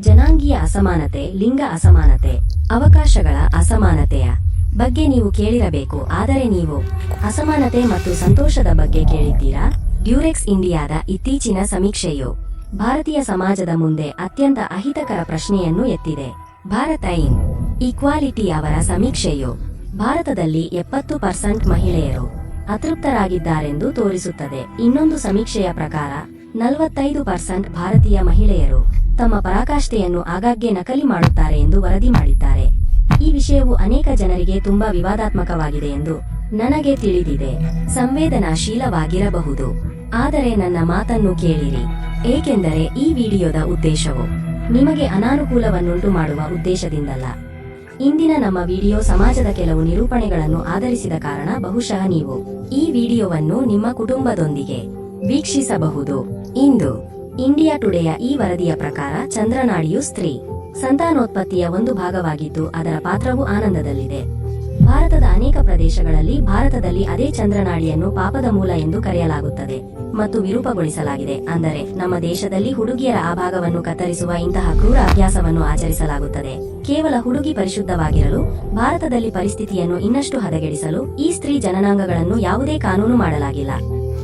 ಜನಾಂಗೀಯ ಅಸಮಾನತೆ, ಲಿಂಗ ಅಸಮಾನತೆ, ಅವಕಾಶಗಳ ಅಸಮಾನತೆಯ ಬಗ್ಗೆ ನೀವು ಕೇಳಿರಬೇಕು. ಆದರೆ ನೀವು ಅಸಮಾನತೆ ಮತ್ತು ಸಂತೋಷದ ಬಗ್ಗೆ ಕೇಳಿದ್ದೀರಾ? ಡ್ಯೂರೆಕ್ಸ್ ಇಂಡಿಯಾದ ಇತ್ತೀಚಿನ ಸಮೀಕ್ಷೆಯು ಭಾರತೀಯ ಸಮಾಜದ ಮುಂದೆ ಅತ್ಯಂತ ಅಹಿತಕರ ಪ್ರಶ್ನೆಯನ್ನು ಎತ್ತಿದೆ. ಭಾರತ ಇನ್ ಈಕ್ವಾಲಿಟಿ ಅವರ ಸಮೀಕ್ಷೆಯು ಭಾರತದಲ್ಲಿ ಎಪ್ಪತ್ತು ಪರ್ಸೆಂಟ್ ಮಹಿಳೆಯರು ಅತೃಪ್ತರಾಗಿದ್ದಾರೆಂದು ತೋರಿಸುತ್ತದೆ. ಇನ್ನೊಂದು ಸಮೀಕ್ಷೆಯ ಪ್ರಕಾರ ನಲವತ್ತೈದು ಪರ್ಸೆಂಟ್ ಭಾರತೀಯ ಮಹಿಳೆಯರು ತಮ್ಮ ಪರಾಕಾಷ್ಠೆಯನ್ನು ಆಗಾಗ್ಗೆ ನಕಲಿ ಮಾಡುತ್ತಾರೆ ಎಂದು ವರದಿ ಮಾಡಿದ್ದಾರೆ. ಈ ವಿಷಯವು ಅನೇಕ ಜನರಿಗೆ ತುಂಬಾ ವಿವಾದಾತ್ಮಕವಾಗಿದೆ ಎಂದು ನನಗೆ ತಿಳಿದಿದೆ. ಸಂವೇದನಾಶೀಲವಾಗಿರಬಹುದು. ಆದರೆ ನನ್ನ ಮಾತನ್ನು ಕೇಳಿರಿ. ಏಕೆಂದರೆ ಈ ವಿಡಿಯೋದ ಉದ್ದೇಶವು ನಿಮಗೆ ಅನಾನುಕೂಲವನ್ನುಂಟು ಮಾಡುವ ಉದ್ದೇಶದಿಂದಲ್ಲ. ಇಂದಿನ ನಮ್ಮ ವಿಡಿಯೋ ಸಮಾಜದ ಕೆಲವು ನಿರೂಪಣೆಗಳನ್ನು ಆಧರಿಸಿದ ಕಾರಣ ಬಹುಶಃ ನೀವು ಈ ವಿಡಿಯೋವನ್ನು ನಿಮ್ಮ ಕುಟುಂಬದೊಂದಿಗೆ ವೀಕ್ಷಿಸಬಹುದು. ಇಂದು ಇಂಡಿಯಾ ಟುಡೆಯ ಈ ವರದಿಯ ಪ್ರಕಾರ ಚಂದ್ರನಾಡಿಯು ಸ್ತ್ರೀ. ಸಂತಾನೋತ್ಪತ್ತಿಯ ಒಂದು ಭಾಗವಾಗಿದ್ದು ಅದರ ಪಾತ್ರವು ಆನಂದದಲ್ಲಿದೆ. ಭಾರತದ ಅನೇಕ ಪ್ರದೇಶಗಳಲ್ಲಿ ಭಾರತದಲ್ಲಿ ಅದೇ ಚಂದ್ರನಾಡಿಯನ್ನು ಪಾಪದ ಮೂಲ ಎಂದು ಕರೆಯಲಾಗುತ್ತದೆ ಮತ್ತು ವಿರೂಪಗೊಳಿಸಲಾಗಿದೆ. ಅಂದರೆ ನಮ್ಮ ದೇಶದಲ್ಲಿ ಹುಡುಗಿಯರ ಆ ಭಾಗವನ್ನು ಕತ್ತರಿಸುವ ಇಂತಹ ಕ್ರೂರ ಅಭ್ಯಾಸವನ್ನು ಆಚರಿಸಲಾಗುತ್ತದೆ. ಕೇವಲ ಹುಡುಗಿ ಪರಿಶುದ್ಧವಾಗಿರಲು, ಭಾರತದಲ್ಲಿ ಪರಿಸ್ಥಿತಿಯನ್ನು ಇನ್ನಷ್ಟು ಹದಗೆಡಿಸಲು ಈ ಸ್ತ್ರೀ ಜನನಾಂಗಗಳನ್ನು ಯಾವುದೇ ಕಾನೂನು ಮಾಡಲಾಗಿಲ್ಲ.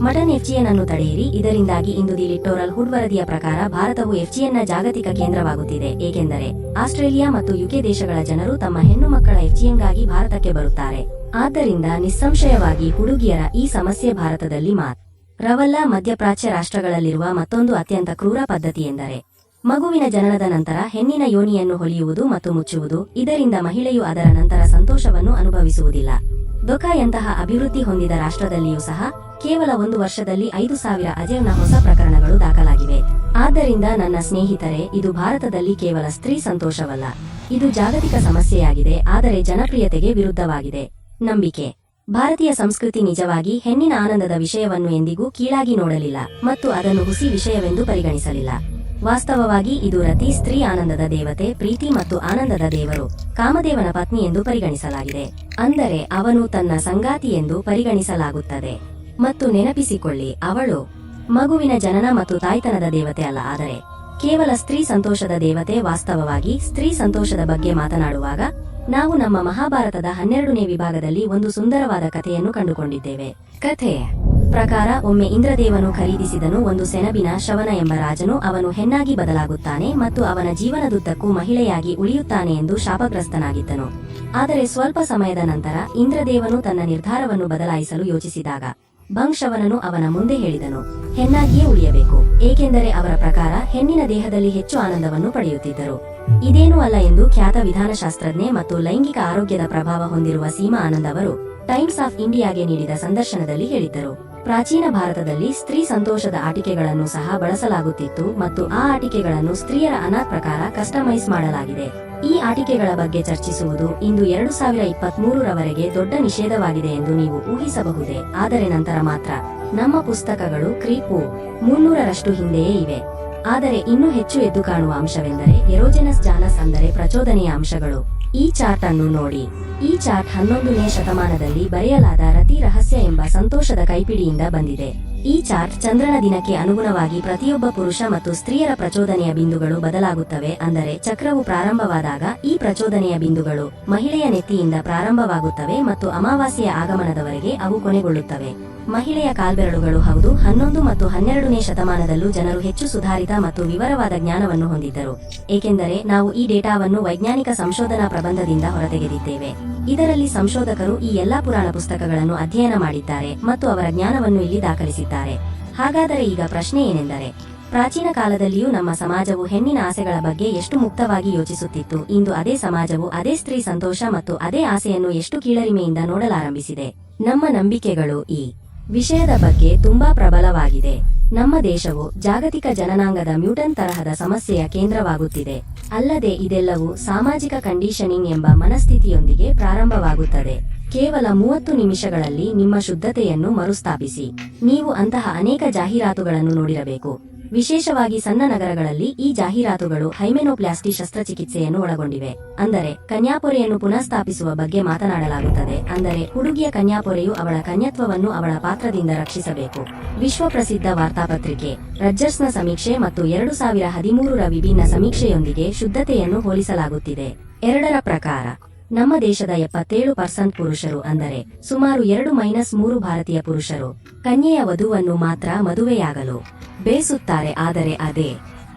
ಮಟನ್ ಎಫ್ಜಿಎನ್ ಅನ್ನು ತಡೆಯಿರಿ. ಇದರಿಂದಾಗಿ ಇಂದು ದಿ ಲಿಟ್ಟೋರಲ್ ಹುಡ್ ವರದಿಯ ಪ್ರಕಾರ ಭಾರತವು ಎಫ್ಜಿಎನ್ನ ಜಾಗತಿಕ ಕೇಂದ್ರವಾಗುತ್ತಿದೆ. ಏಕೆಂದರೆ ಆಸ್ಟ್ರೇಲಿಯಾ ಮತ್ತು ಯುಕೆ ದೇಶಗಳ ಜನರು ತಮ್ಮ ಹೆಣ್ಣು ಮಕ್ಕಳ ಎಫ್ಜಿಎನ್ಗಾಗಿ ಭಾರತಕ್ಕೆ ಬರುತ್ತಾರೆ. ಆದ್ದರಿಂದ ನಿಸ್ಸಂಶಯವಾಗಿ ಹುಡುಗಿಯರ ಈ ಸಮಸ್ಯೆ ಭಾರತದಲ್ಲಿ ಮಾತ್. ರವಲ್ಲ ಮಧ್ಯಪ್ರಾಚ್ಯ ರಾಷ್ಟ್ರಗಳಲ್ಲಿರುವ ಮತ್ತೊಂದು ಅತ್ಯಂತ ಕ್ರೂರ ಪದ್ಧತಿ ಎಂದರೆ ಮಗುವಿನ ಜನನದ ನಂತರ ಹೆಣ್ಣಿನ ಯೋನಿಯನ್ನು ಹೊಲಿಯುವುದು ಮತ್ತು ಮುಚ್ಚುವುದು. ಇದರಿಂದ ಮಹಿಳೆಯು ಅದರ ನಂತರ ಸಂತೋಷವನ್ನು ಅನುಭವಿಸುವುದಿಲ್ಲ. ದೊಕಾಯಂತಹ ಅಭಿವೃದ್ಧಿ ಹೊಂದಿದ ರಾಷ್ಟ್ರದಲ್ಲಿಯೂ ಸಹ ಕೇವಲ ಒಂದು ವರ್ಷದಲ್ಲಿ ಐದು ಸಾವಿರ ಅಜೀರ್ಣ ಹೊಸ ಪ್ರಕರಣಗಳು ದಾಖಲಾಗಿವೆ. ಆದ್ದರಿಂದ ನನ್ನ ಸ್ನೇಹಿತರೆ, ಇದು ಭಾರತದಲ್ಲಿ ಕೇವಲ ಸ್ತ್ರೀ ಸಂತೋಷವಲ್ಲ. ಇದು ಜಾಗತಿಕ ಸಮಸ್ಯೆಯಾಗಿದೆ, ಆದರೆ ಜನಪ್ರಿಯತೆಗೆ ವಿರುದ್ಧವಾಗಿದೆ. ನಂಬಿಕೆ. ಭಾರತೀಯ ಸಂಸ್ಕೃತಿ ನಿಜವಾಗಿ ಹೆಣ್ಣಿನ ಆನಂದದ ವಿಷಯವನ್ನು ಎಂದಿಗೂ ಕೀಳಾಗಿ ನೋಡಲಿಲ್ಲ, ಮತ್ತು ಅದನ್ನು ಹುಸಿ ವಿಷಯವೆಂದು ಪರಿಗಣಿಸಲಿಲ್ಲ. ವಾಸ್ತವವಾಗಿ ಇದು ರತಿ ಸ್ತ್ರೀ ಆನಂದದ ದೇವತೆ, ಪ್ರೀತಿ ಮತ್ತು ಆನಂದದ ದೇವರು, ಕಾಮದೇವನ ಪತ್ನಿ ಎಂದು ಪರಿಗಣಿಸಲಾಗಿದೆ. ಅಂದರೆ ಅವನು ತನ್ನ ಸಂಗಾತಿ ಎಂದು ಪರಿಗಣಿಸಲಾಗುತ್ತದೆ. ಮತ್ತು ನೆನಪಿಸಿಕೊಳ್ಳಿ, ಅವಳು ಮಗುವಿನ ಜನನ ಮತ್ತು ತಾಯ್ತನದ ದೇವತೆ ಅಲ್ಲ, ಆದರೆ ಕೇವಲ ಸ್ತ್ರೀ ಸಂತೋಷದ ದೇವತೆ ವಾಸ್ತವವಾಗಿ ಸ್ತ್ರೀ ಸಂತೋಷದ ಬಗ್ಗೆ ಮಾತನಾಡುವಾಗ ನಾವು ನಮ್ಮ ಮಹಾಭಾರತದ ಹನ್ನೆರಡನೇ ವಿಭಾಗದಲ್ಲಿ ಒಂದು ಸುಂದರವಾದ ಕಥೆಯನ್ನು ಕಂಡುಕೊಂಡಿದ್ದೇವೆ. ಕಥೆ ಪ್ರಕಾರ, ಒಮ್ಮೆ ಇಂದ್ರದೇವನು ಖರೀದಿಸಿದನು ಒಂದು ಸೆಣಬಿನ ಶವನ ಎಂಬ ರಾಜನು ಅವನು ಹೆಣ್ಣಾಗಿ ಬದಲಾಗುತ್ತಾನೆ ಮತ್ತು ಅವನ ಜೀವನದುದ್ದಕ್ಕೂ ಮಹಿಳೆಯಾಗಿ ಉಳಿಯುತ್ತಾನೆ ಎಂದು ಶಾಪಗ್ರಸ್ತನಾಗಿದ್ದನು. ಆದರೆ ಸ್ವಲ್ಪ ಸಮಯದ ನಂತರ ಇಂದ್ರದೇವನು ತನ್ನ ನಿರ್ಧಾರವನ್ನು ಬದಲಾಯಿಸಲು ಯೋಚಿಸಿದಾಗ ಭಂಶವನನು ಅವನ ಮುಂದೆ ಹೇಳಿದನು, ಹೆಣ್ಣಾಗಿಯೇ ಉಳಿಯಬೇಕು. ಏಕೆಂದರೆ ಅವರ ಪ್ರಕಾರ ಹೆಣ್ಣಿನ ದೇಹದಲ್ಲಿ ಹೆಚ್ಚು ಆನಂದವನ್ನು ಪಡೆಯುತ್ತಿದ್ದರು. ಇದೇನೂ ಅಲ್ಲ ಎಂದು ಖ್ಯಾತ ವಿಧಾನಶಾಸ್ತ್ರಜ್ಞೆ ಮತ್ತು ಲೈಂಗಿಕ ಆರೋಗ್ಯದ ಪ್ರಭಾವ ಹೊಂದಿರುವ ಸೀಮಾ ಆನಂದ್ ಅವರು ಟೈಮ್ಸ್ ಆಫ್ ಇಂಡಿಯಾಗೆ ನೀಡಿದ ಸಂದರ್ಶನದಲ್ಲಿ ಹೇಳಿದ್ದರು. ಪ್ರಾಚೀನ ಭಾರತದಲ್ಲಿ ಸ್ತ್ರೀ ಸಂತೋಷದ ಆಟಿಕೆಗಳನ್ನು ಸಹ ಬಳಸಲಾಗುತ್ತಿತ್ತು ಮತ್ತು ಆ ಆಟಿಕೆಗಳನ್ನು ಸ್ತ್ರೀಯರ ಅನಾಥ ಪ್ರಕಾರ ಕಸ್ಟಮೈಸ್ ಮಾಡಲಾಗಿದೆ. ಈ ಆಟಿಕೆಗಳ ಬಗ್ಗೆ ಚರ್ಚಿಸುವುದು ಇಂದು ಎರಡು ಸಾವಿರ ಇಪ್ಪತ್ಮೂರರವರೆಗೆ ದೊಡ್ಡ ನಿಷೇಧವಾಗಿದೆ ಎಂದು ನೀವು ಊಹಿಸಬಹುದೇ. ಆದರೆ ನಂತರ ಮಾತ್ರ. ನಮ್ಮ ಪುಸ್ತಕಗಳು ಕ್ರೀಪು. ಮುನ್ನೂರರಷ್ಟು ಹಿಂದೆಯೇ ಇವೆ. ಆದರೆ ಇನ್ನೂ ಹೆಚ್ಚು ಎದ್ದು ಕಾಣುವ ಅಂಶವೆಂದರೆ ಎರೋಜೆನಸ್ ಜಾನಸ್ ಅಂದರೆ ಪ್ರಚೋದನೆಯ ಅಂಶಗಳು. ಈ ಚಾರ್ಟ್ ಅನ್ನು ನೋಡಿ. ಈ ಚಾರ್ಟ್ ಹನ್ನೊಂದನೇ ಶತಮಾನದಲ್ಲಿ ಬರೆಯಲಾದ ರತಿ ರಹಸ್ಯ ಎಂಬ ಸಂತೋಷದ ಕೈಪಿಡಿಯಿಂದ ಬಂದಿದೆ. ಈ ಚಾರ್ಟ್ ಚಂದ್ರನ ದಿನಕ್ಕೆ ಅನುಗುಣವಾಗಿ ಪ್ರತಿಯೊಬ್ಬ ಪುರುಷ ಮತ್ತು ಸ್ತ್ರೀಯರ ಪ್ರಚೋದನೆಯ ಬಿಂದುಗಳು ಬದಲಾಗುತ್ತವೆ ಅಂದರೆ ಚಕ್ರವು ಪ್ರಾರಂಭವಾದಾಗ ಈ ಪ್ರಚೋದನೆಯ ಬಿಂದುಗಳು ಮಹಿಳೆಯ ನೆತ್ತಿಯಿಂದ ಪ್ರಾರಂಭವಾಗುತ್ತವೆ ಮತ್ತು ಅಮಾವಾಸ್ಯೆಯ ಆಗಮನದವರೆಗೆ ಅವು ಕೊನೆಗೊಳ್ಳುತ್ತವೆ. ಮಹಿಳೆಯ ಕಾಲ್ಬೆರಳುಗಳು ಹೌದು, ಹನ್ನೊಂದು ಮತ್ತು ಹನ್ನೆರಡನೇ ಶತಮಾನದಲ್ಲೂ ಜನರು ಹೆಚ್ಚು ಸುಧಾರಿತ ಮತ್ತು ವಿವರವಾದ ಜ್ಞಾನವನ್ನು ಹೊಂದಿದ್ದರು. ಏಕೆಂದರೆ ನಾವು ಈ ಡೇಟಾವನ್ನು ವೈಜ್ಞಾನಿಕ ಸಂಶೋಧನಾ ಪ್ರಬಂಧದಿಂದ ಹೊರತೆಗೆದಿದ್ದೇವೆ. ಇದರಲ್ಲಿ ಸಂಶೋಧಕರು ಈ ಎಲ್ಲಾ ಪುರಾಣ ಪುಸ್ತಕಗಳನ್ನು ಅಧ್ಯಯನ ಮಾಡಿದ್ದಾರೆ ಮತ್ತು ಅವರ ಜ್ಞಾನವನ್ನು ಇಲ್ಲಿ ದಾಖಲಿಸಿದ್ದಾರೆ. ಹಾಗಾದರೆ ಈಗ ಪ್ರಶ್ನೆ ಏನೆಂದರೆ, ಪ್ರಾಚೀನ ಕಾಲದಲ್ಲಿಯೂ ನಮ್ಮ ಸಮಾಜವು ಹೆಣ್ಣಿನ ಆಸೆಗಳ ಬಗ್ಗೆ ಎಷ್ಟು ಮುಕ್ತವಾಗಿ ಯೋಚಿಸುತ್ತಿತ್ತು? ಇಂದು ಅದೇ ಸಮಾಜವು ಅದೇ ಸ್ತ್ರೀ ಸಂತೋಷ ಮತ್ತು ಅದೇ ಆಸೆಯನ್ನು ಎಷ್ಟು ಕೀಳರಿಮೆಯಿಂದ ನೋಡಲಾರಂಭಿಸಿದೆ? ನಮ್ಮ ನಂಬಿಕೆಗಳು ಈ ವಿಷಯದ ಬಗ್ಗೆ ತುಂಬಾ ಪ್ರಬಲವಾಗಿದೆ. ನಮ್ಮ ದೇಶವು ಜಾಗತಿಕ ಜನನಾಂಗದ ಮ್ಯೂಟನ್ ತರಹದ ಸಮಸ್ಯೆಯ ಕೇಂದ್ರವಾಗುತ್ತಿದೆ. ಅಲ್ಲದೆ ಇದೆಲ್ಲವೂ ಸಾಮಾಜಿಕ ಕಂಡೀಷನಿಂಗ್ ಎಂಬ ಮನಸ್ಥಿತಿಯೊಂದಿಗೆ ಪ್ರಾರಂಭವಾಗುತ್ತದೆ. ಕೇವಲ ಮೂವತ್ತು ನಿಮಿಷಗಳಲ್ಲಿ ನಿಮ್ಮ ಶುದ್ಧತೆಯನ್ನು ಮರುಸ್ಥಾಪಿಸಿ. ನೀವು ಅಂತಹ ಅನೇಕ ಜಾಹೀರಾತುಗಳನ್ನು ನೋಡಿರಬೇಕು. ವಿಶೇಷವಾಗಿ ಸಣ್ಣ ನಗರಗಳಲ್ಲಿ ಈ ಜಾಹೀರಾತುಗಳು ಹೈಮೆನೋಪ್ಲಾಸ್ಟಿ ಶಸ್ತ್ರಚಿಕಿತ್ಸೆಯನ್ನು ಒಳಗೊಂಡಿವೆ. ಅಂದರೆ, ಕನ್ಯಾಪೊರೆಯನ್ನು ಪುನಃಸ್ಥಾಪಿಸುವ ಬಗ್ಗೆ ಮಾತನಾಡಲಾಗುತ್ತದೆ. ಅಂದರೆ, ಹುಡುಗಿಯ ಕನ್ಯಾಪೊರೆಯು ಅವಳ ಕನ್ಯತ್ವವನ್ನು ಅವಳ ಪಾತ್ರದಿಂದ ರಕ್ಷಿಸಬೇಕು. ವಿಶ್ವ ಪ್ರಸಿದ್ಧ ವಾರ್ತಾಪತ್ರಿಕೆ ರಜ್ಜರ್ಸ್ನ ಸಮೀಕ್ಷೆ ಮತ್ತು ಎರಡು ಸಾವಿರ ಹದಿಮೂರರ ವಿಭಿನ್ನ ಸಮೀಕ್ಷೆಯೊಂದಿಗೆ ಶುದ್ಧತೆಯನ್ನು ಹೋಲಿಸಲಾಗುತ್ತಿದೆ. ಎರಡರ ಪ್ರಕಾರ ನಮ್ಮ ದೇಶದ ಎಪ್ಪತ್ತೇಳು ಪರ್ಸೆಂಟ್ ಪುರುಷರು ಅಂದರೆ ಸುಮಾರು ಎರಡು ಮೈನಸ್ ಮೂರು ಭಾರತೀಯ ಪುರುಷರು. ಕನ್ಯೆಯ ವಧುವನ್ನು ಮಾತ್ರ ಮದುವೆಯಾಗಲು ಬೇಸುತ್ತಾರೆ, ಆದರೆ ಅದೇ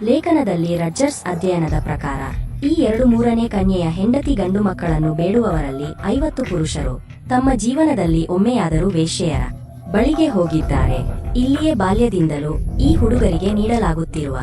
ಲೇಖನದಲ್ಲಿ ರಜ್ಜರ್ಸ್ ಅಧ್ಯಯನದ ಪ್ರಕಾರ ಈ ಎರಡು ಮೂರನೇ ಕನ್ಯೆಯ ಹೆಂಡತಿ ಗಂಡು ಮಕ್ಕಳನ್ನು ಬೇಡುವವರಲ್ಲಿ ಐವತ್ತು ಪುರುಷರು. ತಮ್ಮ ಜೀವನದಲ್ಲಿ ಒಮ್ಮೆಯಾದರೂ ವೇಶ್ಯೆಯರ ಬಳಿಗೆ ಹೋಗಿದ್ದಾರೆ. ಇಲ್ಲಿಯೇ ಬಾಲ್ಯದಿಂದಲೂ ಈ ಹುಡುಗರಿಗೆ ನೀಡಲಾಗುತ್ತಿರುವ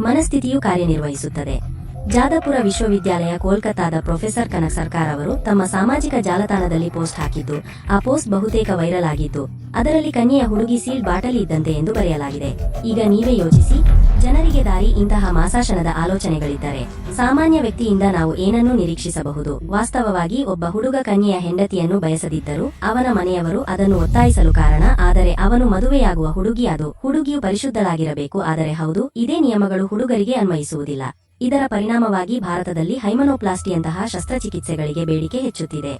ಮನಸ್ಥಿತಿಯು ಕಾರ್ಯನಿರ್ವಹಿಸುತ್ತದೆ. ಜಾದಪುರ ವಿಶ್ವವಿದ್ಯಾಲಯ ಕೋಲ್ಕತ್ತಾದ ಪ್ರೊಫೆಸರ್ ಕನಕ್ ಸರ್ಕಾರ್ ಅವರು ತಮ್ಮ ಸಾಮಾಜಿಕ ಜಾಲತಾಣದಲ್ಲಿ ಪೋಸ್ಟ್ ಹಾಕಿದ್ದು, ಆ ಪೋಸ್ಟ್ ಬಹುತೇಕ ವೈರಲ್ ಆಗಿದ್ದು, ಅದರಲ್ಲಿ ಕನ್ಯೆಯ ಹುಡುಗಿ ಸೀಲ್ ಬಾಟಲಿ ಇದ್ದಂತೆ ಎಂದು ಬರೆಯಲಾಗಿದೆ. ಈಗ ನೀವೇ ಯೋಚಿಸಿ, ಜನರಿಗೆ ದಾರಿ ಇಂತಹ ಮಾಸಾಶನದ ಆಲೋಚನೆಗಳಿದ್ದರೆ, ಸಾಮಾನ್ಯ ವ್ಯಕ್ತಿಯಿಂದ ನಾವು ಏನನ್ನೂ ನಿರೀಕ್ಷಿಸಬಹುದು. ವಾಸ್ತವವಾಗಿ ಒಬ್ಬ ಹುಡುಗ ಕನ್ಯೆಯ ಹೆಂಡತಿಯನ್ನು ಬಯಸದಿದ್ದರು, ಅವನ ಮನೆಯವರು ಅದನ್ನು ಒತ್ತಾಯಿಸಲು ಕಾರಣ, ಆದರೆ ಅವನು ಮದುವೆಯಾಗುವ ಹುಡುಗಿ ಅದು ಹುಡುಗಿಯು ಪರಿಶುದ್ಧಳಾಗಿರಬೇಕು, ಆದರೆ ಹೌದು, ಇದೇ ನಿಯಮಗಳು ಹುಡುಗರಿಗೆ ಅನ್ವಯಿಸುವುದಿಲ್ಲ. ಇದರ ಪರಿಣಾಮವಾಗಿ ಭಾರತದಲ್ಲಿ ಹೈಮನೋಪ್ಲಾಸ್ಟಿಯಂತಹ ಶಸ್ತ್ರಚಿಕಿತ್ಸೆಗಳಿಗೆ ಬೇಡಿಕೆ ಹೆಚ್ಚುತ್ತಿದೆ.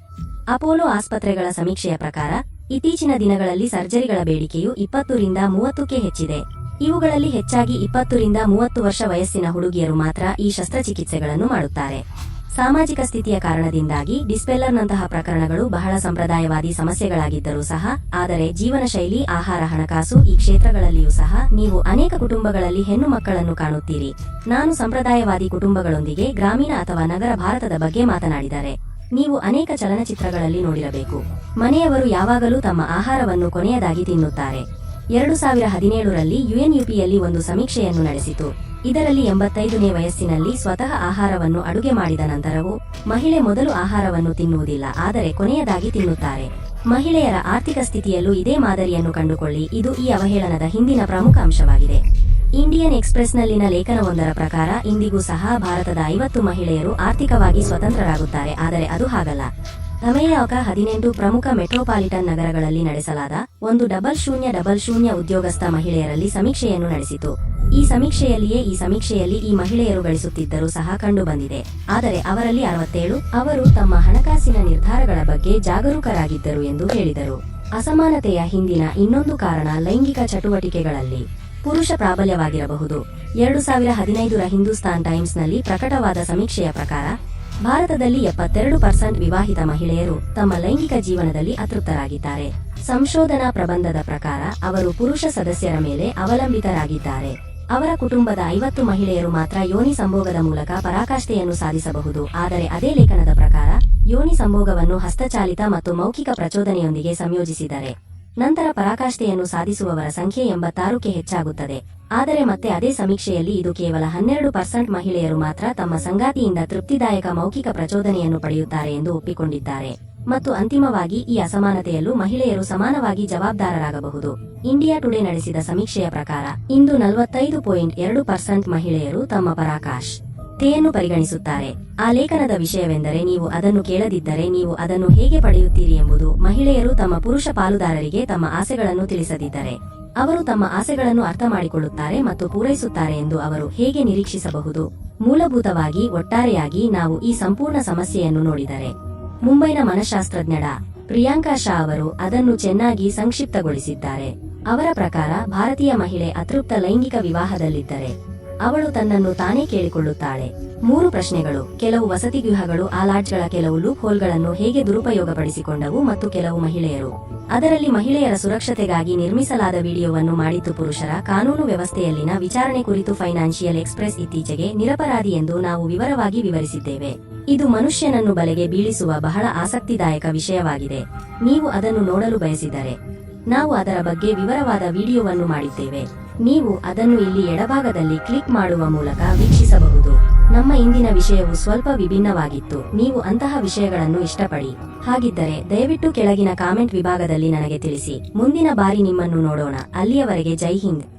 ಅಪೋಲೋ ಆಸ್ಪತ್ರೆಗಳ ಸಮೀಕ್ಷೆಯ ಪ್ರಕಾರ, ಇತ್ತೀಚಿನ ದಿನಗಳಲ್ಲಿ ಸರ್ಜರಿಗಳ ಬೇಡಿಕೆಯು ಇಪ್ಪತ್ತರಿಂದ ಮೂವತ್ತಕ್ಕೆ ಹೆಚ್ಚಿದೆ. ಇವುಗಳಲ್ಲಿ ಹೆಚ್ಚಾಗಿ ಇಪ್ಪತ್ತರಿಂದ ಮೂವತ್ತು ವರ್ಷ ವಯಸ್ಸಿನ ಹುಡುಗಿಯರು ಮಾತ್ರ ಈ ಶಸ್ತ್ರಚಿಕಿತ್ಸೆಗಳನ್ನು ಮಾಡುತ್ತಾರೆ. ಸಾಮಾಜಿಕ ಸ್ಥಿತಿಯ ಕಾರಣದಿಂದಾಗಿ ಡಿಸ್ಪೆಲ್ಲರ್ನಂತಹ ಪ್ರಕರಣಗಳು ಬಹಳ ಸಂಪ್ರದಾಯವಾದಿ ಸಮಸ್ಯೆಗಳಾಗಿದ್ದರೂ ಸಹ, ಆದರೆ ಜೀವನ ಶೈಲಿ ಆಹಾರ, ಹಣಕಾಸು ಈ ಕ್ಷೇತ್ರಗಳಲ್ಲಿಯೂ ಸಹ ನೀವು ಅನೇಕ ಕುಟುಂಬಗಳಲ್ಲಿ ಹೆಣ್ಣು ಮಕ್ಕಳನ್ನು ಕಾಣುತ್ತೀರಿ. ನಾನು ಸಂಪ್ರದಾಯವಾದಿ ಕುಟುಂಬಗಳೊಂದಿಗೆ ಗ್ರಾಮೀಣ ಅಥವಾ ನಗರ ಭಾರತದ ಬಗ್ಗೆ ಮಾತನಾಡಿದರೆ, ನೀವು ಅನೇಕ ಚಲನಚಿತ್ರಗಳಲ್ಲಿ ನೋಡಿರಬೇಕು. ಮನೆಯವರು ಯಾವಾಗಲೂ ತಮ್ಮ ಆಹಾರವನ್ನು ಕೊನೆಯದಾಗಿ ತಿನ್ನುತ್ತಾರೆ. ಎರಡು ಸಾವಿರ ಹದಿನೇಳರಲ್ಲಿ ಯುಎನ್ಯುಪಿಯಲ್ಲಿ ಒಂದು ಸಮೀಕ್ಷೆಯನ್ನು ನಡೆಸಿತು. ಇದರಲ್ಲಿ ಎಂಬತ್ತೈದನೇ ವಯಸ್ಸಿನಲ್ಲಿ ಸ್ವತಃ ಆಹಾರವನ್ನು ಅಡುಗೆ ಮಾಡಿದ ನಂತರವೂ ಮಹಿಳೆ ಮೊದಲು ಆಹಾರವನ್ನು ತಿನ್ನುವುದಿಲ್ಲ, ಆದರೆ ಕೊನೆಯದಾಗಿ ತಿನ್ನುತ್ತಾರೆ. ಮಹಿಳೆಯರ ಆರ್ಥಿಕ ಸ್ಥಿತಿಯಲ್ಲೂ ಇದೇ ಮಾದರಿಯನ್ನು ಕಂಡುಕೊಳ್ಳಿ, ಇದು ಈ ಅವಹೇಳನದ ಹಿಂದಿನ ಪ್ರಮುಖ ಅಂಶವಾಗಿದೆ. ಇಂಡಿಯನ್ ಎಕ್ಸ್ಪ್ರೆಸ್ನಲ್ಲಿನ ಲೇಖನವೊಂದರ ಪ್ರಕಾರ, ಇಂದಿಗೂ ಸಹ ಭಾರತದ ಐವತ್ತು ಮಹಿಳೆಯರು ಆರ್ಥಿಕವಾಗಿ ಸ್ವತಂತ್ರರಾಗುತ್ತಾರೆ, ಆದರೆ ಅದು ಹಾಗಲ್ಲ. ಅಮೇಯಾಕ ಹದಿನೆಂಟು ಪ್ರಮುಖ ಮೆಟ್ರೋಪಾಲಿಟನ್ ನಗರಗಳಲ್ಲಿ ನಡೆಸಲಾದ ಒಂದು ಡಬಲ್ ಶೂನ್ಯ ಡಬಲ್ ಶೂನ್ಯ ಉದ್ಯೋಗಸ್ಥ ಮಹಿಳೆಯರಲ್ಲಿ ಸಮೀಕ್ಷೆಯನ್ನು ನಡೆಸಿತು. ಈ ಸಮೀಕ್ಷೆಯಲ್ಲಿಯೇ ಈ ಸಮೀಕ್ಷೆಯಲ್ಲಿ ಈ ಮಹಿಳೆಯರು ಗಳಿಸುತ್ತಿದ್ದರೂ ಸಹ ಕಂಡುಬಂದಿದೆ. ಆದರೆ ಅವರಲ್ಲಿ ಅರವತ್ತೇಳು ಅವರು ತಮ್ಮ ಹಣಕಾಸಿನ ನಿರ್ಧಾರಗಳ ಬಗ್ಗೆ ಜಾಗರೂಕರಾಗಿದ್ದರು ಎಂದು ಹೇಳಿದರು. ಅಸಮಾನತೆಯ ಹಿಂದಿನ ಇನ್ನೊಂದು ಕಾರಣ ಲೈಂಗಿಕ ಚಟುವಟಿಕೆಗಳಲ್ಲಿ ಪುರುಷ ಪ್ರಾಬಲ್ಯವಾಗಿರಬಹುದು. ಎರಡು ಸಾವಿರ ಹದಿನೈದರ ಹಿಂದೂಸ್ತಾನ್ ಟೈಮ್ಸ್ನಲ್ಲಿ ಪ್ರಕಟವಾದ ಸಮೀಕ್ಷೆಯ ಪ್ರಕಾರ ಭಾರತದಲ್ಲಿ ಎಪ್ಪತ್ತೆರಡು ಪರ್ಸೆಂಟ್ ವಿವಾಹಿತ ಮಹಿಳೆಯರು ತಮ್ಮ ಲೈಂಗಿಕ ಜೀವನದಲ್ಲಿ ಅತೃಪ್ತರಾಗಿದ್ದಾರೆ. ಸಂಶೋಧನಾ ಪ್ರಬಂಧದ ಪ್ರಕಾರ ಅವರು ಪುರುಷ ಸದಸ್ಯರ ಮೇಲೆ ಅವಲಂಬಿತರಾಗಿದ್ದಾರೆ. ಅವರ ಕುಟುಂಬದ ಐವತ್ತು ಮಹಿಳೆಯರು ಮಾತ್ರ ಯೋನಿ ಸಂಭೋಗದ ಮೂಲಕ ಪರಾಕಾಷ್ಠೆಯನ್ನು ಸಾಧಿಸಬಹುದು. ಆದರೆ ಅದೇ ಲೇಖನದ ಪ್ರಕಾರ ಯೋನಿ ಸಂಭೋಗವನ್ನು ಹಸ್ತಚಾಲಿತ ಮತ್ತು ಮೌಖಿಕ ಪ್ರಚೋದನೆಯೊಂದಿಗೆ ಸಂಯೋಜಿಸಿದರೆ ನಂತರ ಪರಾಕಾಷ್ಠೆಯನ್ನು ಸಾಧಿಸುವವರ ಸಂಖ್ಯೆ ಎಂಬತ್ತಾರಕ್ಕೆ ಹೆಚ್ಚಾಗುತ್ತದೆ. ಆದರೆ ಮತ್ತೆ ಅದೇ ಸಮೀಕ್ಷೆಯಲ್ಲಿ ಇದು ಕೇವಲ ಹನ್ನೆರಡು ಪರ್ಸೆಂಟ್ ಮಹಿಳೆಯರು ಮಾತ್ರ ತಮ್ಮ ಸಂಗಾತಿಯಿಂದ ತೃಪ್ತಿದಾಯಕ ಮೌಖಿಕ ಪ್ರಚೋದನೆಯನ್ನು ಪಡೆಯುತ್ತಾರೆ ಎಂದು ಒಪ್ಪಿಕೊಂಡಿದ್ದಾರೆ. ಮತ್ತು ಅಂತಿಮವಾಗಿ ಈ ಅಸಮಾನತೆಯಲ್ಲೂ ಮಹಿಳೆಯರು ಸಮಾನವಾಗಿ ಜವಾಬ್ದಾರರಾಗಬಹುದು. ಇಂಡಿಯಾ ಟುಡೇ ನಡೆಸಿದ ಸಮೀಕ್ಷೆಯ ಪ್ರಕಾರ, ಇಂದು ನಲವತ್ತೈದು ಪಾಯಿಂಟ್ ಎರಡು ಪರ್ಸೆಂಟ್ ಮಹಿಳೆಯರು ತಮ್ಮ ಪರಾಕಾಶ್ ತೆಯನ್ನು ಪರಿಗಣಿಸುತ್ತಾರೆ. ಆ ಲೇಖನದ ವಿಷಯವೆಂದರೆ ನೀವು ಅದನ್ನು ಕೇಳದಿದ್ದರೆ ನೀವು ಅದನ್ನು ಹೇಗೆ ಪಡೆಯುತ್ತೀರಿ ಎಂಬುದು ಮಹಿಳೆಯರು ತಮ್ಮ ಪುರುಷ ಪಾಲುದಾರರಿಗೆ ತಮ್ಮ ಆಸೆಗಳನ್ನು ತಿಳಿಸದಿದ್ದರೆ. ಅವರು ತಮ್ಮ ಆಸೆಗಳನ್ನು ಅರ್ಥ ಮಾಡಿಕೊಳ್ಳುತ್ತಾರೆ ಮತ್ತು ಪೂರೈಸುತ್ತಾರೆ ಎಂದು ಅವರು ಹೇಗೆ ನಿರೀಕ್ಷಿಸಬಹುದು? ಮೂಲಭೂತವಾಗಿ ಒಟ್ಟಾರೆಯಾಗಿ ನಾವು ಈ ಸಂಪೂರ್ಣ ಸಮಸ್ಯೆಯನ್ನು ನೋಡಿದರೆ. ಮುಂಬೈನ ಮನಃಶಾಸ್ತ್ರಜ್ಞಡ ಪ್ರಿಯಾಂಕಾ ಶಾ ಅವರು ಅದನ್ನು ಚೆನ್ನಾಗಿ ಸಂಕ್ಷಿಪ್ತಗೊಳಿಸಿದ್ದಾರೆ. ಅವರ ಪ್ರಕಾರ ಭಾರತೀಯ ಮಹಿಳೆ ಅತೃಪ್ತ ಲೈಂಗಿಕ ವಿವಾಹದಲ್ಲಿದ್ದರೆ. ಅವಳು ತನ್ನನ್ನು ತಾನೇ ಕೇಳಿಕೊಳ್ಳುತ್ತಾಳೆ. ಮೂರು ಪ್ರಶ್ನೆಗಳು, ಕೆಲವು ವಸತಿ ಗೃಹಗಳು, ಆ ಲಾಡ್ಜ್ಗಳ ಕೆಲವು ಲೂಪ್ ಹೋಲ್ಗಳನ್ನು ಹೇಗೆ ದುರುಪಯೋಗಪಡಿಸಿಕೊಂಡವು ಮತ್ತು ಕೆಲವು ಮಹಿಳೆಯರು. ಅದರಲ್ಲಿ ಮಹಿಳೆಯರ ಸುರಕ್ಷತೆಗಾಗಿ ನಿರ್ಮಿಸಲಾದ ವಿಡಿಯೋವನ್ನು ಮಾಡಿದ್ದು ಪುರುಷರ ಕಾನೂನು ವ್ಯವಸ್ಥೆಯಲ್ಲಿನ ವಿಚಾರಣೆ ಕುರಿತು ಫೈನಾನ್ಷಿಯಲ್ ಎಕ್ಸ್ಪ್ರೆಸ್ ಇತ್ತೀಚೆಗೆ ನಿರಪರಾಧಿ ಎಂದು ನಾವು ವಿವರವಾಗಿ ವಿವರಿಸಿದ್ದೇವೆ. ಇದು ಮನುಷ್ಯನನ್ನು ಬಲೆಗೆ ಬೀಳಿಸುವ ಬಹಳ ಆಸಕ್ತಿದಾಯಕ ವಿಷಯವಾಗಿದೆ. ನೀವು ಅದನ್ನು ನೋಡಲು ಬಯಸಿದರೆ. ನಾವು ಅದರ ಬಗ್ಗೆ ವಿವರವಾದ ವಿಡಿಯೋವನ್ನು ಮಾಡಿದ್ದೇವೆ. ನೀವು ಅದನ್ನು ಇಲ್ಲಿ ಎಡಭಾಗದಲ್ಲಿ ಕ್ಲಿಕ್ ಮಾಡುವ ಮೂಲಕ ವೀಕ್ಷಿಸಬಹುದು. ನಮ್ಮ ಇಂದಿನ ವಿಷಯವು ಸ್ವಲ್ಪ ವಿಭಿನ್ನವಾಗಿತ್ತು. ನೀವು ಅಂತಹ ವಿಷಯಗಳನ್ನು ಇಷ್ಟಪಡಿ. ಹಾಗಿದ್ದರೆ, ದಯವಿಟ್ಟು ಕೆಳಗಿನ ಕಾಮೆಂಟ್ ವಿಭಾಗದಲ್ಲಿ ನನಗೆ ತಿಳಿಸಿ. ಮುಂದಿನ ಬಾರಿ ನಿಮ್ಮನ್ನು ನೋಡೋಣ. ಅಲ್ಲಿಯವರೆಗೆ ಜೈ ಹಿಂದ್.